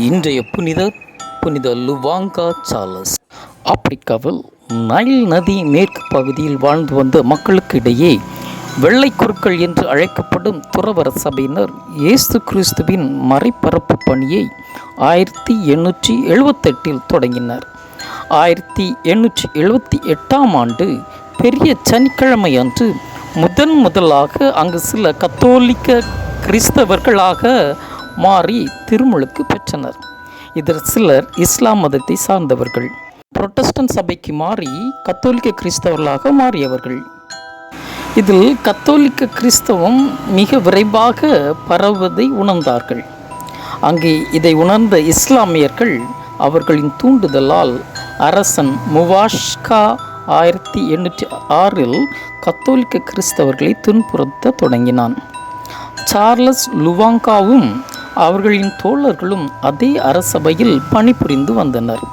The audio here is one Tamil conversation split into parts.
இன்றைய புனிதர் புனித லுவாங்கா சார்லஸ் ஆப்பிரிக்காவில் நைல் நதி மேற்கு பகுதியில் வாழ்ந்து வந்த மக்களுக்கிடையே வெள்ளை குருக்கள் என்று அழைக்கப்படும் துறவர சபையினர் இயேசு கிறிஸ்துவின் மறைபரப்பு பணியை ஆயிரத்தி எண்ணூற்றி எழுபத்தெட்டில் தொடங்கினர். ஆயிரத்தி எண்ணூற்றி எழுபத்தி எட்டாம் ஆண்டு பெரிய சனிக்கிழமை அன்று முதன் முதலாக அங்கு சில கத்தோலிக்க கிறிஸ்தவர்களாக மாறி திருமுழுக்கு பெற்றனர். இதில் சிலர் இஸ்லாம் மதத்தை சார்ந்தவர்கள். புரொட்டஸ்டன்ட் சபைக்கு மாறி கத்தோலிக்க கிறிஸ்தவர்களாக மாறியவர்கள். இதில் கத்தோலிக்க கிறிஸ்தவம் மிக விரைவாக பரவுவதை உணர்ந்தார்கள். அங்கே இதை உணர்ந்த இஸ்லாமியர்கள் அவர்களின் தூண்டுதலால் அரசன் முவாஷ்கா ஆயிரத்தி எண்ணூற்றி ஆறில் கத்தோலிக்க கிறிஸ்தவர்களை துன்புறுத்த தொடங்கினான். சார்லஸ் லுவாங்காவும் அவர்களின் தோழர்களும் அதே அரசபையில் பணிபுரிந்து வந்தனர்.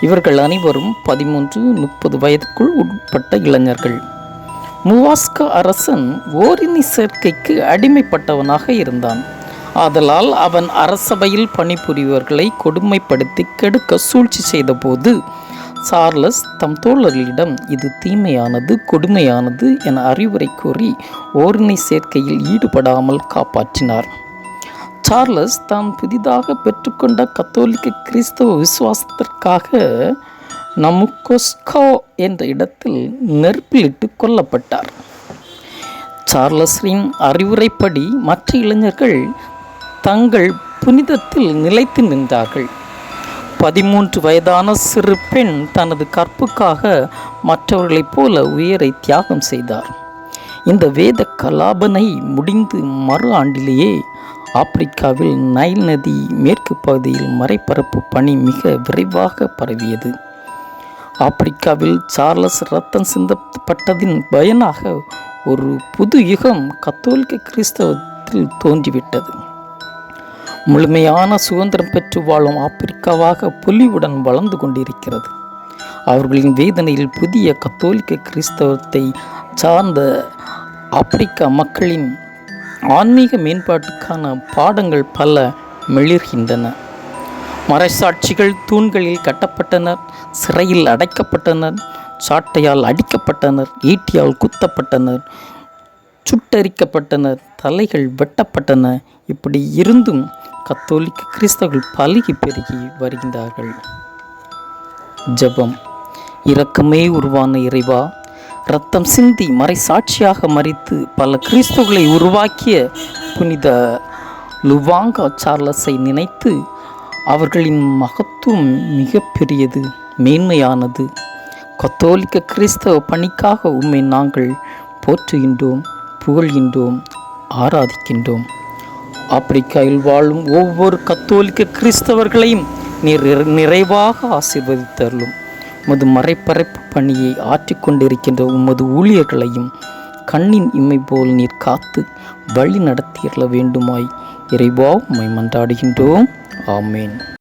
இவர்கள் அனைவரும் பதிமூன்று முப்பது வயதுக்குள் உட்பட்ட இளைஞர்கள். முவாஸ்கா அரசன் ஓரினி சேர்க்கைக்கு அடிமைப்பட்டவனாக இருந்தான். ஆதலால் அவன் அரசபையில் பணிபுரிவர்களை கொடுமைப்படுத்தி கெடுக்க சூழ்ச்சி செய்தபோது சார்லஸ் தம் தோழர்களிடம் இது தீமையானது கொடுமையானது என அறிவுரை கூறி ஓரினை சேர்க்கையில் ஈடுபடாமல் காப்பாற்றினார். சார்லஸ் தாம் புதிதாக பெற்றுக்கொண்ட கத்தோலிக்க கிறிஸ்தவ விசுவாசத்திற்காக நமுக்கோஸ்கோ என்ற இடத்தில் நெருப்பிலிட்டு கொல்லப்பட்டார். சார்லஸின் அறிவுரைப்படி மற்ற இளைஞர்கள் தங்கள் புனிதத்தில் நிலைத்து நின்றார்கள். பதிமூன்று வயதான சிறு பெண் தனது கற்புக்காக மற்றவர்களைப் போல உயிரை தியாகம் செய்தார். இந்த வேத கலாபனை முடிந்து மறு ஆண்டிலேயே ஆப்பிரிக்காவில் நைல் நதி மேற்கு பகுதியில் மறைப்பரப்பு பணி மிக விரைவாக பரவியது. ஆப்பிரிக்காவில் சார்லஸ் ரத்தம் சிந்தப்பட்டதின் பயனாக ஒரு புது யுகம் கத்தோலிக்க கிறிஸ்தவத்தில் தோன்றிவிட்டது. முழுமையான சுதந்திரம் பெற்று வாழும் ஆப்பிரிக்காவாக பொலிவுடன் வளர்ந்து கொண்டிருக்கிறது. அவர்களின் வேதனையில் புதிய கத்தோலிக்க கிறிஸ்தவத்தை சார்ந்த ஆப்பிரிக்கா மக்களின் ஆன்மீக மேம்பாட்டுக்கான பாடங்கள் பல மிளிர்கின்றன. மறைசாட்சிகள் தூண்களில் கட்டப்பட்டனர் சிறையில் அடைக்கப்பட்டனர் சாட்டையால் அடிக்கப்பட்டனர் ஈட்டியால் குத்தப்பட்டனர் சுட்டரிக்கப்பட்டனர் தலைகள் வெட்டப்பட்டன. இப்படி இருந்தும் கத்தோலிக்க கிறிஸ்தவர்கள் பலகி பெருகி வருகின்றார்கள். ஜெபம். இரக்கமே உருவான இறைவா ரத்தம் சிந்தி மறை சாட்சியாக மறித்து பல கிறிஸ்துகளை உருவாக்கிய புனித லுவாங்கா சார்லஸை நினைத்து அவர்களின் மகத்துவம் மிக பெரியது மேன்மையானது. கத்தோலிக்க கிறிஸ்தவ பணிக்காக உம்மை நாங்கள் போற்றுகின்றோம் புகழ்கின்றோம் ஆராதிக்கின்றோம். ஆப்பிரிக்காவில் வாழும் ஒவ்வொரு கத்தோலிக்க கிறிஸ்தவர்களையும் நிறைவாக ஆசீர்வதித்தருளும். உமது மறைப்பறைப்பு பணியை ஆற்றிக்கொண்டிருக்கின்ற உமது ஊழியர்களையும் கண்ணின் இம்மை போல் நீர் காத்து வழி நடத்தியல வேண்டுமாய். இறைவா உம்மை மன்றாடுகின்றோம். ஆமேன்.